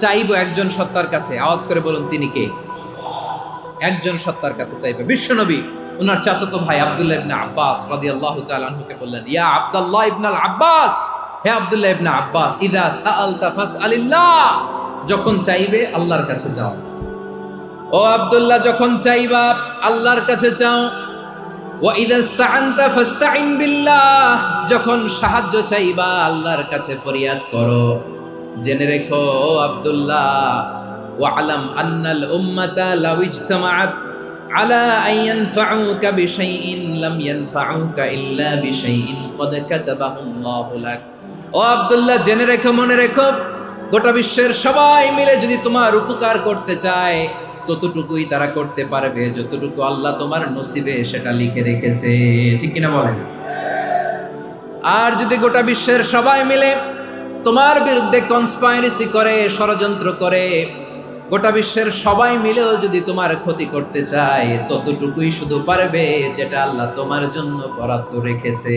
চাইব একজন সত্তার কাছে। আওয়াজ করে বলুন, তিনি কে? একজন সত্তার কাছে চাইবে। বিশ্বনবী ওনার চাচাতো ভাই আব্দুল্লাহ ইবনে আব্বাস রাদিয়াল্লাহু তাআলা আনহুকে বললেন, ইয়া আব্দুল্লাহ ইবনে আল আব্বাস! হে আব্দুল্লাহ ইবনে আব্বাস, ইদা সাআলতা ফাসআলিল্লাহ! যখন চাইবে, আল্লাহর কাছে যাও। ও আব্দুল্লাহ, যখন চাইবা, আল্লাহর কাছে চাও যখন সাহায্য চাইবা, আল্লাহর কাছে ফরিয়াদ করো। জেনে রেখো আব্দুল্লাহ, ওয়ালাম আন্নাল উম্মাতা লাউ ইজতামাআত আলা আইয়ানফাউকা বিশাইইন, লাম ইয়ানফাউকা ইল্লা বিশাইইন, কদ কাতাবাহুল্লাহু লাক। ও আব্দুল্লাহ, জেনে রেখো, মনে রেখো, গোটা বিশ্বের সবাই মিলে যদি তোমার উপকার করতে চায়, ততটুকুই তারা করতে পারবে, যতটুকু আল্লাহ তোমার নসিবে সেটা লিখে রেখেছে। ঠিক কিনা বলেন? আর যদি গোটা বিশ্বের সবাই মিলে তোমার বিরুদ্ধে কনস্পাইরেসি করে, ষড়যন্ত্র করে, গোটা বিশ্বের সবাই মিলেও যদি তোমার ক্ষতি করতে চায়, ততটুকুই শুধু পারবে যেটা আল্লাহ তোমার জন্য বরাদ্দ রেখেছে।